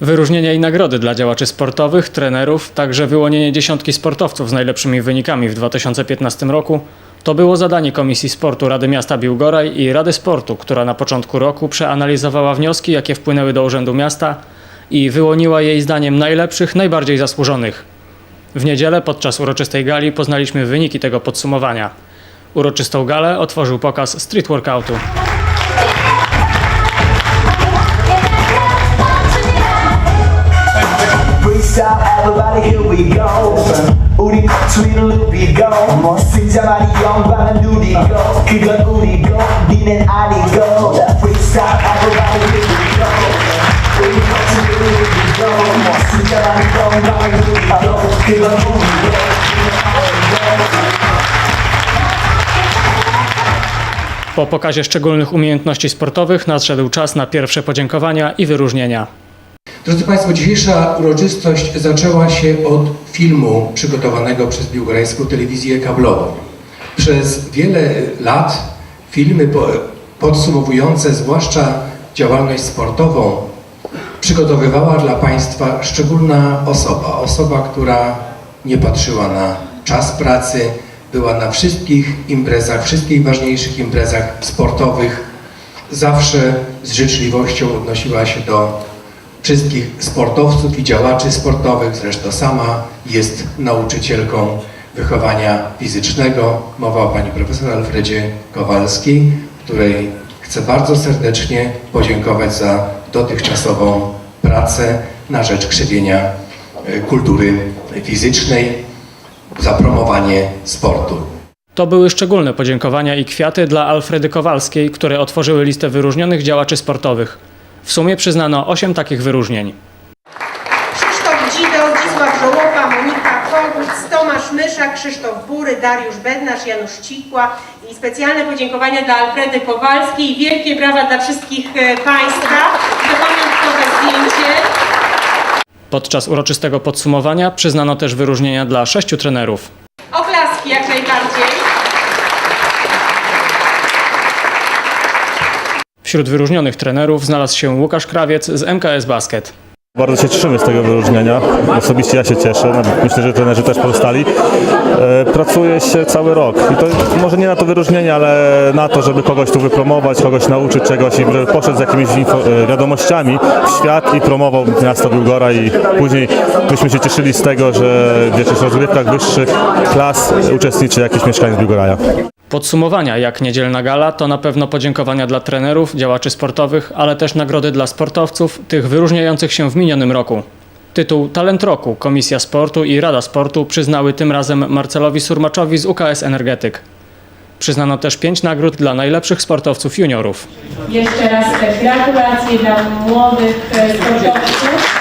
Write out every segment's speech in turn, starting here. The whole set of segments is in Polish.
Wyróżnienia i nagrody dla działaczy sportowych, trenerów, także wyłonienie dziesiątki sportowców z najlepszymi wynikami w 2015 roku to było zadanie Komisji Sportu Rady Miasta Biłgoraj i Rady Sportu, która na początku roku przeanalizowała wnioski, jakie wpłynęły do Urzędu Miasta i wyłoniła jej zdaniem najlepszych, najbardziej zasłużonych. W niedzielę podczas uroczystej gali poznaliśmy wyniki tego podsumowania. Uroczystą galę otworzył pokaz street workoutu. Freestyle, everybody, here we go. 우리 tweedle loopy go. 승자만이 영광은 누리고 그건 우리고 니는 아니고. Freestyle, everybody, here we go. 우리 tweedle loopy go. 승자만이 영광은 누리고 그건 우리고 Po pokazie szczególnych umiejętności sportowych nadszedł czas na pierwsze podziękowania i wyróżnienia. Drodzy Państwo, dzisiejsza uroczystość zaczęła się od filmu przygotowanego przez biłgorajską telewizję kablową. Przez wiele lat filmy po- podsumowujące zwłaszcza działalność sportową przygotowywała dla Państwa szczególna osoba. Osoba, która nie patrzyła na czas pracy, była na wszystkich imprezach, wszystkich ważniejszych imprezach sportowych. Zawsze z życzliwością odnosiła się do wszystkich sportowców i działaczy sportowych. Zresztą sama jest nauczycielką wychowania fizycznego. Mowa o pani profesor Alfredzie Kowalskiej, której chcę bardzo serdecznie podziękować za dotychczasową pracę na rzecz krzewienia e, kultury fizycznej, za promowanie sportu. To były szczególne podziękowania i kwiaty dla Alfredy Kowalskiej, które otworzyły listę wyróżnionych działaczy sportowych. W sumie przyznano 8 takich wyróżnień. Krzysztof Dzido, Zdzisław Żołopa, Monika Kogut, Tomasz Mysza, Krzysztof Bury, Dariusz Bednarz, Janusz Cikła i specjalne podziękowania dla Alfredy Kowalskiej i wielkie brawa dla wszystkich e, Państwa za pamiątkowe zdjęcie. Podczas uroczystego podsumowania przyznano też wyróżnienia dla sześciu trenerów. Oklaski jak najbardziej. Wśród wyróżnionych trenerów znalazł się Łukasz Krawiec z MKS Basket. Bardzo się cieszymy z tego wyróżnienia. Osobiście ja się cieszę, nawet myślę, że trenerzy też pozostali. E, pracuje się cały rok i to może nie na to wyróżnienie, ale na to, żeby kogoś tu wypromować, kogoś nauczyć czegoś i żeby poszedł z jakimiś e, wiadomościami w świat i promował miasto Biłgora i później byśmy się cieszyli z tego, że w jakichś rozgrywkach wyższych klas uczestniczy jakiś mieszkaniec Biłgoraja. Podsumowania jak niedzielna gala to na pewno podziękowania dla trenerów, działaczy sportowych, ale też nagrody dla sportowców, tych wyróżniających się w minionym roku. Tytuł Talent Roku Komisja Sportu i Rada Sportu przyznały tym razem Marcelowi Surmaczowi z UKS Energetyk. Przyznano też pięć nagród dla najlepszych sportowców juniorów. Jeszcze raz gratulacje dla młodych e, sportowców.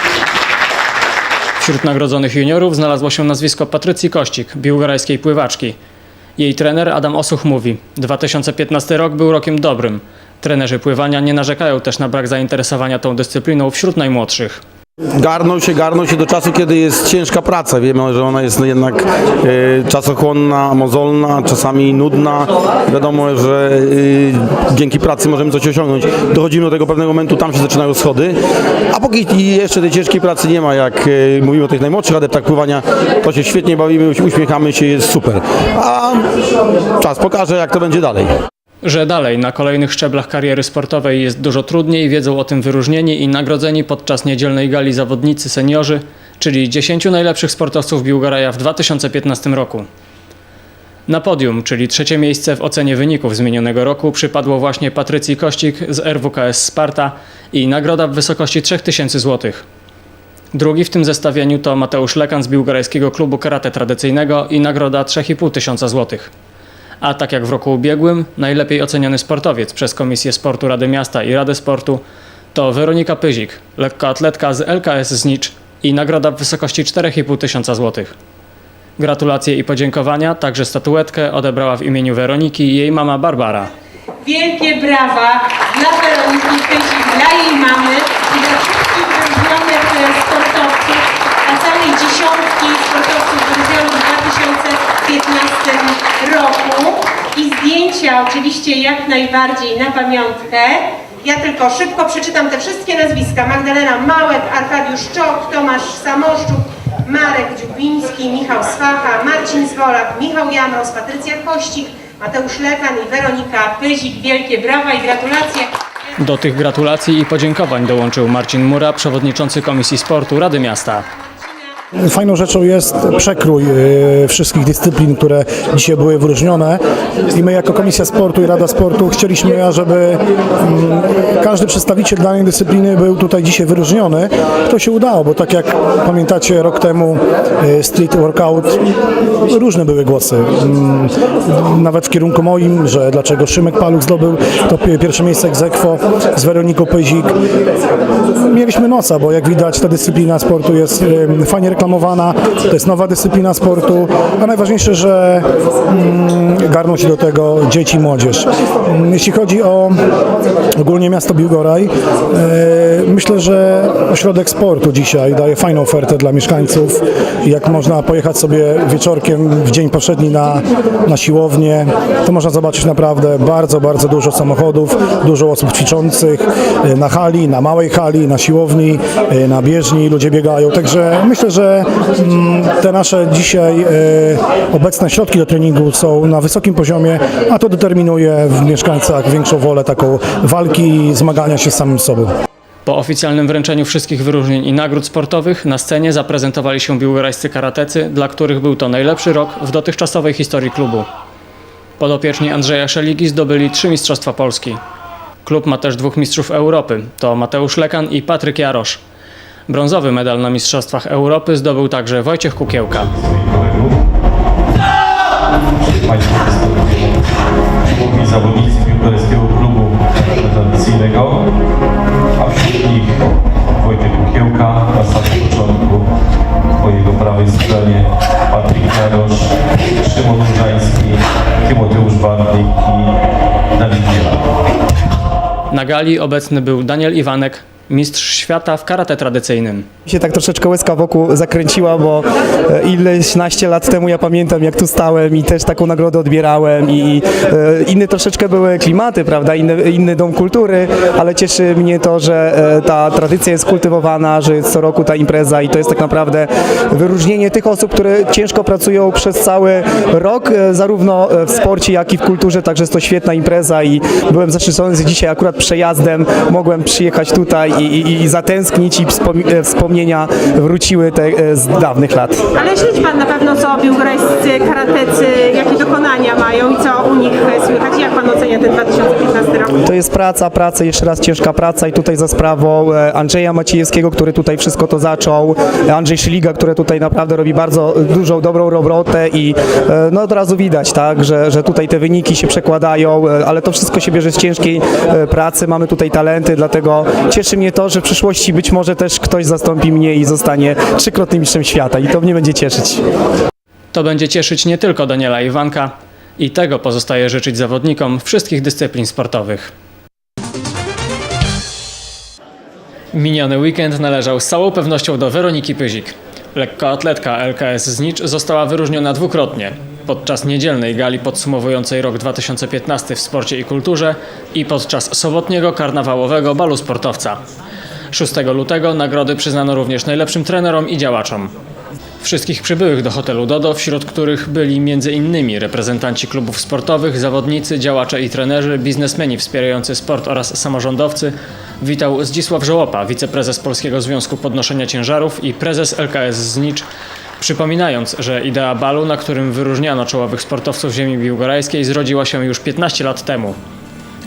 Wśród nagrodzonych juniorów znalazło się nazwisko Patrycji Kościk, biłgorajskiej pływaczki. Jej trener Adam Osuch mówi: 2015 rok był rokiem dobrym. Trenerzy pływania nie narzekają też na brak zainteresowania tą dyscypliną wśród najmłodszych. Garną się, garną się do czasu, kiedy jest ciężka praca. Wiemy, że ona jest jednak e, czasochłonna, mozolna, czasami nudna. Wiadomo, że e, dzięki pracy możemy coś osiągnąć. Dochodzimy do tego pewnego momentu, tam się zaczynają schody. A póki jeszcze tej ciężkiej pracy nie ma, jak e, mówimy o tych najmłodszych adeptach pływania, to się świetnie bawimy, uśmiechamy się, jest super. A czas pokaże, jak to będzie dalej. Że dalej na kolejnych szczeblach kariery sportowej jest dużo trudniej, wiedzą o tym wyróżnieni i nagrodzeni podczas niedzielnej gali zawodnicy seniorzy, czyli 10 najlepszych sportowców Biłgoraja w 2015 roku. Na podium, czyli trzecie miejsce w ocenie wyników zmienionego roku, przypadło właśnie Patrycji Kościk z RWKS Sparta i nagroda w wysokości 3000 zł. Drugi w tym zestawieniu to Mateusz Lekan z Biłgorajskiego Klubu Karate Tradycyjnego i nagroda 3500 tysiąca złotych. A tak jak w roku ubiegłym, najlepiej oceniony sportowiec przez Komisję Sportu Rady Miasta i Radę Sportu to Weronika Pyzik, lekkoatletka z LKS Znicz i nagroda w wysokości 4,5 tysiąca złotych. Gratulacje i podziękowania, także statuetkę odebrała w imieniu Weroniki jej mama Barbara. Wielkie brawa dla Weroniki Pyzik, dla jej mamy i dla wszystkich wyróżnionych e, sportowców, dla całej dziesiątki sportowców wyróżnionych w 2015 oczywiście jak najbardziej na pamiątkę. Ja tylko szybko przeczytam te wszystkie nazwiska. Magdalena Małek, Arkadiusz Czok, Tomasz Samoszczuk, Marek Dziubiński, Michał Swacha, Marcin Zwolak, Michał Janos, Patrycja Kościk, Mateusz Lekan i Weronika Pyzik. Wielkie brawa i gratulacje. Do tych gratulacji i podziękowań dołączył Marcin Mura, przewodniczący Komisji Sportu Rady Miasta. Fajną rzeczą jest przekrój e, wszystkich dyscyplin, które dzisiaj były wyróżnione i my jako Komisja Sportu i Rada Sportu chcieliśmy, ażeby mm, każdy przedstawiciel danej dyscypliny był tutaj dzisiaj wyróżniony. To się udało, bo tak jak pamiętacie rok temu e, street workout, różne były głosy. Mm, Nawet w kierunku moim, że dlaczego Szymek Paluch zdobył to pi- pierwsze miejsce ex aequo z Weroniką Pyzik. Mieliśmy nosa, bo jak widać ta dyscyplina sportu jest fajnie reklamowana, to jest nowa dyscyplina sportu, a najważniejsze, że mm, garną się do tego dzieci i młodzież. Mm, Jeśli chodzi o ogólnie miasto Biłgoraj, e, myślę, że ośrodek sportu dzisiaj daje fajną ofertę dla mieszkańców. Jak można pojechać sobie wieczorkiem w dzień poprzedni na, na siłownię, to można zobaczyć naprawdę bardzo, bardzo dużo samochodów, dużo osób ćwiczących e, na hali, na małej hali, na siłowni, e, na bieżni, ludzie biegają. Także myślę, że mm, te nasze dzisiaj e, obecne środki do treningu są na wysokim poziomie, a to determinuje w mieszkańcach większą wolę taką walki i zmagania się z samym sobą. Po oficjalnym wręczeniu wszystkich wyróżnień i nagród sportowych na scenie zaprezentowali się biłgorajscy karatecy, dla których był to najlepszy rok w dotychczasowej historii klubu. Podopieczni Andrzeja Szeligi zdobyli trzy Mistrzostwa Polski. Klub ma też dwóch mistrzów Europy, to Mateusz Lekan i Patryk Jarosz. Brązowy medal na Mistrzostwach Europy zdobył także Wojciech Kukiełka. Państwo Główni zawodnicy piłkarskiego klubu reprezentacyjnego, a wśród nich Wojciech Kukiełka na samym początku, po jego prawej stronie Patryk Jarosz, Szymon Różański, Tymoteusz Bartnik i Dawid Biela. Na gali obecny był Daniel Iwanek, mistrz świata w karate tradycyjnym. Mi się tak troszeczkę łezka wokół zakręciła, bo e, ileś naście lat temu ja pamiętam jak tu stałem i też taką nagrodę odbierałem i e, inne troszeczkę były klimaty, prawda, inny, inny dom kultury, ale cieszy mnie to, że e, ta tradycja jest kultywowana, że jest co roku ta impreza i to jest tak naprawdę wyróżnienie tych osób, które ciężko pracują przez cały rok, e, zarówno e, w sporcie, jak i w kulturze, także jest to świetna impreza i byłem zaszczycony, dzisiaj akurat przejazdem mogłem przyjechać tutaj i, i, zatęsknić i e, wspomnienia wróciły te e, z dawnych lat. Ale śledzi Pan na pewno, co biłgorajscy karatecy, jakie dokonania mają i co u nich słychać. Jak Pan ocenia ten 2015 rok? To jest praca, praca, jeszcze raz ciężka praca i tutaj za sprawą e, Andrzeja Maciejewskiego, który tutaj wszystko to zaczął, Andrzej Szyliga, który tutaj naprawdę robi bardzo dużą, dobrą robotę i no od razu widać, tak, że, że tutaj te wyniki się przekładają, ale to wszystko się bierze z ciężkiej pracy, mamy tutaj talenty, dlatego cieszy mnie to, że w przyszłości być może też ktoś zastąpi mnie i zostanie trzykrotnym mistrzem świata i to mnie będzie cieszyć. To będzie cieszyć nie tylko Daniela Iwanka i tego pozostaje życzyć zawodnikom wszystkich dyscyplin sportowych. Miniony weekend należał z całą pewnością do Weroniki Pyzik. Lekkoatletka LKS Znicz została wyróżniona dwukrotnie. Podczas niedzielnej gali podsumowującej rok 2015 w sporcie i kulturze i podczas sobotniego karnawałowego balu sportowca. 6 lutego nagrody przyznano również najlepszym trenerom i działaczom. Wszystkich przybyłych do hotelu Dodo, wśród których byli m.in. reprezentanci klubów sportowych, zawodnicy, działacze i trenerzy, biznesmeni wspierający sport oraz samorządowcy, witał Zdzisław Żołopa, wiceprezes Polskiego Związku Podnoszenia Ciężarów i prezes LKS Znicz, przypominając, że idea balu, na którym wyróżniano czołowych sportowców ziemi biłgorajskiej, zrodziła się już 15 lat temu.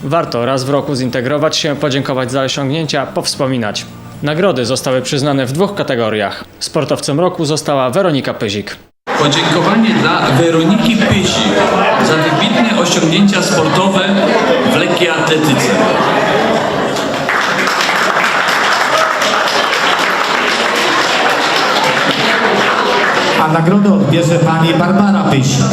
Warto raz w roku zintegrować się, podziękować za osiągnięcia, powspominać. Nagrody zostały przyznane w dwóch kategoriach. Sportowcem roku została Weronika Pyzik. Podziękowanie dla Weroniki Pyzi za wybitne osiągnięcia sportowe w lekkiej atletyce. A nagrodę odbierze pani Barbara Pysik,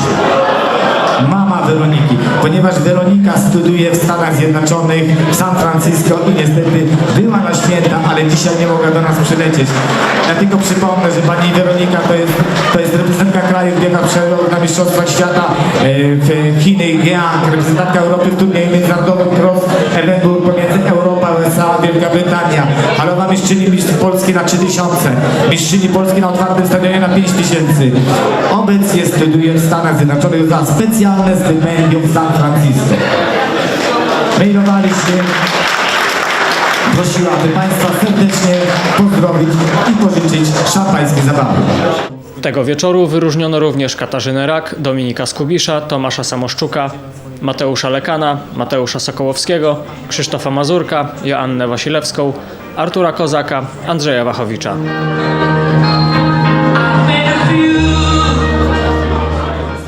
mama Weroniki, ponieważ Weronika studiuje w Stanach Zjednoczonych, w San Francisco i niestety była na święta, ale dzisiaj nie mogła do nas przylecieć. Ja tylko przypomnę, że pani Weronika to jest, to jest reprezentantka kraju, biega przełom na Mistrzostwa Świata e, w Chiny, Geang, reprezentantka Europy w turnieju międzynarodowym cross event Walesa, Wielka Brytania, halowa mistrzyni mistrz Polski na 3000, mistrzyni Polski na otwartym stadionie na 5000. Obecnie studiuje w Stanach Zjednoczonych za specjalne stypendium w San Francisco. Mailowaliście, prosiłaby Państwa serdecznie pozdrowić i pożyczyć szampańskiej zabawy. Tego wieczoru wyróżniono również Katarzynę Rak, Dominika Skubisza, Tomasza Samoszczuka, Mateusza Lekana, Mateusza Sokołowskiego, Krzysztofa Mazurka, Joannę Wasilewską, Artura Kozaka, Andrzeja Wachowicza.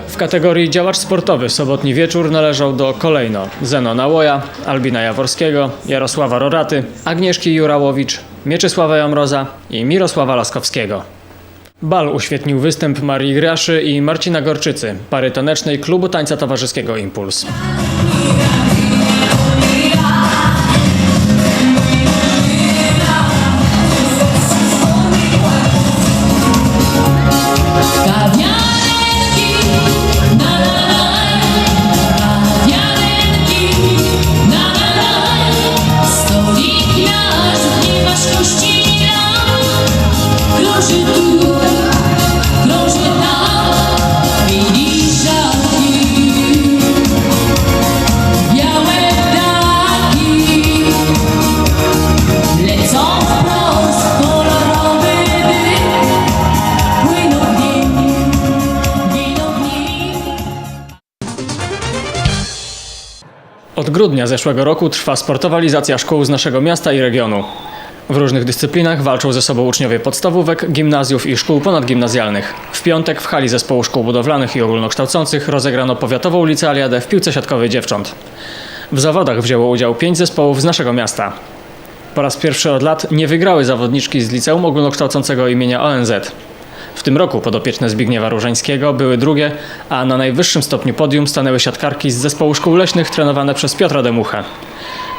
W kategorii działacz sportowy sobotni wieczór należał do kolejno Zeno Nałoja, Albina Jaworskiego, Jarosława Roraty, Agnieszki Jurałowicz, Mieczysława Jamroza i Mirosława Laskowskiego. Bal uświetnił występ Marii Graszy i Marcina Gorczycy, pary tanecznej klubu tańca towarzyskiego Impuls. Grudnia zeszłego roku trwa sportowalizacja szkół z naszego miasta i regionu. W różnych dyscyplinach walczą ze sobą uczniowie podstawówek, gimnazjów i szkół ponadgimnazjalnych. W piątek w hali zespołu szkół budowlanych i ogólnokształcących rozegrano powiatową licealiadę w piłce siatkowej dziewcząt. W zawodach wzięło udział pięć zespołów z naszego miasta. Po raz pierwszy od lat nie wygrały zawodniczki z liceum ogólnokształcącego imienia ONZ. W tym roku podopieczne Zbigniewa Różańskiego były drugie, a na najwyższym stopniu podium stanęły siatkarki z zespołu szkół leśnych trenowane przez Piotra Demuchę.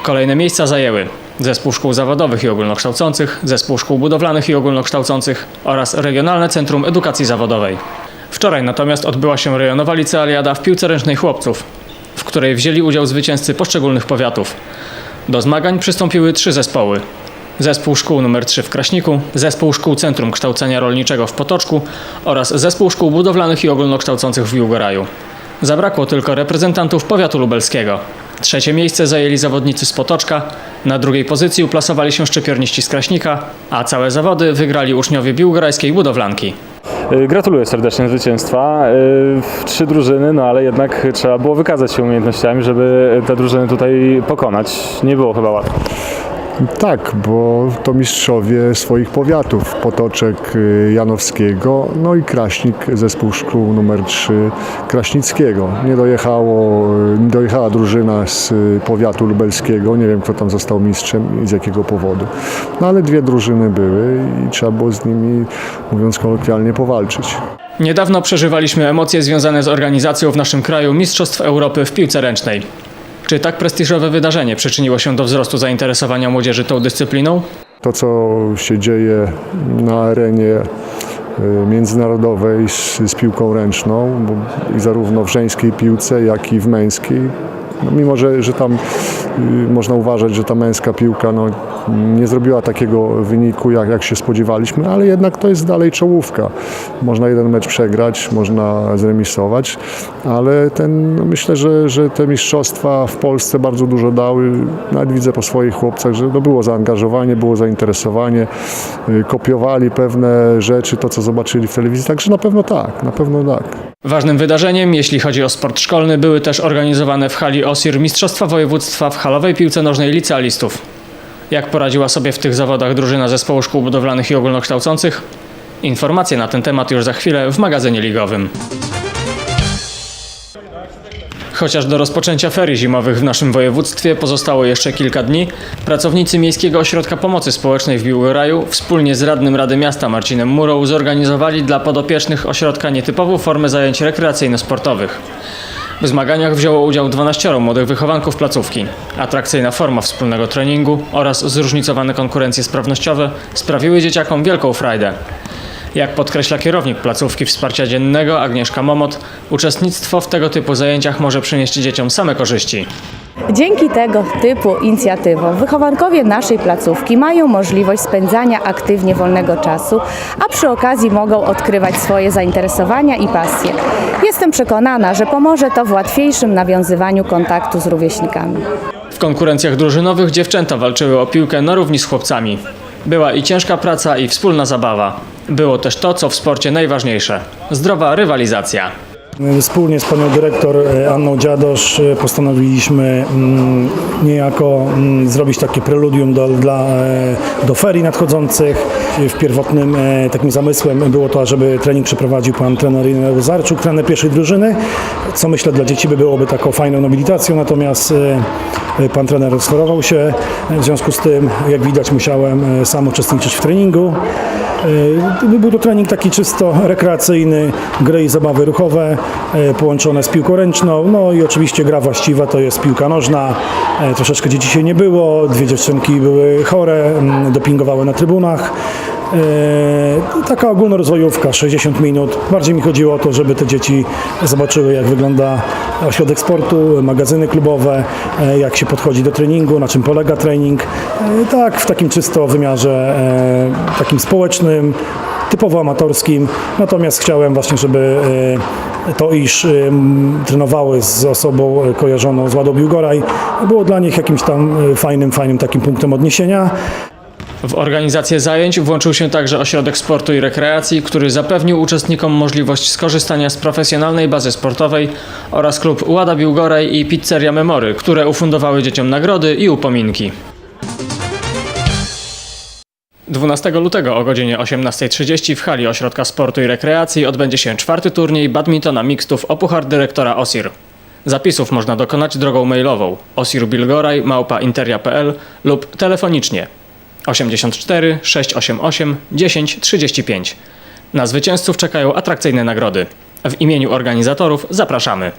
Kolejne miejsca zajęły Zespół Szkół Zawodowych i Ogólnokształcących, Zespół Szkół Budowlanych i Ogólnokształcących oraz Regionalne Centrum Edukacji Zawodowej. Wczoraj natomiast odbyła się rejonowa licealiada w piłce ręcznej chłopców, w której wzięli udział zwycięzcy poszczególnych powiatów. Do zmagań przystąpiły trzy zespoły. Zespół Szkół nr 3 w Kraśniku, Zespół Szkół Centrum Kształcenia Rolniczego w Potoczku oraz Zespół Szkół Budowlanych i Ogólnokształcących w Biłgoraju. Zabrakło tylko reprezentantów powiatu lubelskiego. Trzecie miejsce zajęli zawodnicy z Potoczka, na drugiej pozycji uplasowali się szczypiorniści z Kraśnika, a całe zawody wygrali uczniowie biłgorajskiej budowlanki. Y, Gratuluję serdecznie zwycięstwa. Y, Trzy drużyny, no ale jednak trzeba było wykazać się umiejętnościami, żeby te drużyny tutaj pokonać. Nie było chyba łatwo. Tak, bo to mistrzowie swoich powiatów, Potoczek y, Janowskiego, no i Kraśnik, zespół szkół numer 3 Kraśnickiego. Nie dojechało, y, nie dojechała drużyna z y, powiatu lubelskiego, nie wiem kto tam został mistrzem i z jakiego powodu. No ale dwie drużyny były i trzeba było z nimi, mówiąc kolokwialnie, powalczyć. Niedawno przeżywaliśmy emocje związane z organizacją w naszym kraju Mistrzostw Europy w piłce ręcznej. Czy tak prestiżowe wydarzenie przyczyniło się do wzrostu zainteresowania młodzieży tą dyscypliną? To, co się dzieje na arenie y, międzynarodowej z, z piłką ręczną, i zarówno w żeńskiej piłce, jak i w męskiej. No, mimo, że, że tam y, można uważać, że ta męska piłka no, nie zrobiła takiego wyniku, jak, jak się spodziewaliśmy, ale jednak to jest dalej czołówka. Można jeden mecz przegrać, można zremisować, ale ten, no, myślę, że, że te mistrzostwa w Polsce bardzo dużo dały. Nawet widzę po swoich chłopcach, że no, było zaangażowanie, było zainteresowanie, y, kopiowali pewne rzeczy, to co zobaczyli w telewizji, także na pewno tak, na pewno tak. Ważnym wydarzeniem, jeśli chodzi o sport szkolny, były też organizowane w hali OSIR Mistrzostwa Województwa w halowej piłce nożnej licealistów. Jak poradziła sobie w tych zawodach drużyna zespołu szkół budowlanych i ogólnokształcących? Informacje na ten temat już za chwilę w magazynie ligowym. Chociaż do rozpoczęcia ferii zimowych w naszym województwie pozostało jeszcze kilka dni, pracownicy Miejskiego Ośrodka Pomocy Społecznej w Biłgoraju wspólnie z radnym Rady Miasta Marcinem Murą zorganizowali dla podopiecznych ośrodka nietypową formę zajęć rekreacyjno-sportowych. W zmaganiach wzięło udział 12 młodych wychowanków placówki. Atrakcyjna forma wspólnego treningu oraz zróżnicowane konkurencje sprawnościowe sprawiły dzieciakom wielką frajdę. Jak podkreśla kierownik placówki wsparcia dziennego Agnieszka Momot, uczestnictwo w tego typu zajęciach może przynieść dzieciom same korzyści. Dzięki tego typu inicjatywom wychowankowie naszej placówki mają możliwość spędzania aktywnie wolnego czasu, a przy okazji mogą odkrywać swoje zainteresowania i pasje. Jestem przekonana, że pomoże to w łatwiejszym nawiązywaniu kontaktu z rówieśnikami. W konkurencjach drużynowych dziewczęta walczyły o piłkę na równi z chłopcami. Była i ciężka praca, i wspólna zabawa. Było też to, co w sporcie najważniejsze zdrowa rywalizacja. Wspólnie z panią dyrektor e, Anną Dziadosz e, postanowiliśmy mm, niejako mm, zrobić takie preludium do, dla, e, do ferii nadchodzących. W pierwotnym e, takim zamysłem było to, żeby trening przeprowadził pan trener Zarczuk, trener pierwszej drużyny, co myślę dla dzieci by byłoby taką fajną nobilitacją, natomiast e, pan trener schorował się, w związku z tym, jak widać, musiałem e, sam uczestniczyć w treningu. E, Był to trening taki czysto rekreacyjny, gry i zabawy ruchowe, e, połączone z piłką ręczną, no i oczywiście gra właściwa to jest piłka nożna. E, Troszeczkę dzieci się nie było, dwie dziewczynki były chore, mm, dopingowały na trybunach. E, Taka ogólnorozwojówka, 60 minut. Bardziej mi chodziło o to, żeby te dzieci zobaczyły, jak wygląda ośrodek sportu, magazyny klubowe, e, jak się podchodzi do treningu, na czym polega trening. E, Tak, w takim czysto wymiarze e, takim społecznym, typowo amatorskim. Natomiast chciałem właśnie, żeby e, to, iż trenowały z osobą e, kojarzoną z Ładą Biłgoraj, było dla nich jakimś tam e, fajnym, fajnym takim punktem odniesienia. W organizację zajęć włączył się także Ośrodek Sportu i Rekreacji, który zapewnił uczestnikom możliwość skorzystania z profesjonalnej bazy sportowej oraz klub Łada Biłgoraj i Pizzeria Memory, które ufundowały dzieciom nagrody i upominki. 12 lutego o godzinie 18.30 w hali Ośrodka Sportu i Rekreacji odbędzie się czwarty turniej badmintona mixtów o puchar dyrektora OSIR. Zapisów można dokonać drogą mailową osirbilgoraj małpa interia.pl lub telefonicznie 84 688 10 35. Na zwycięzców czekają atrakcyjne nagrody. W imieniu organizatorów zapraszamy.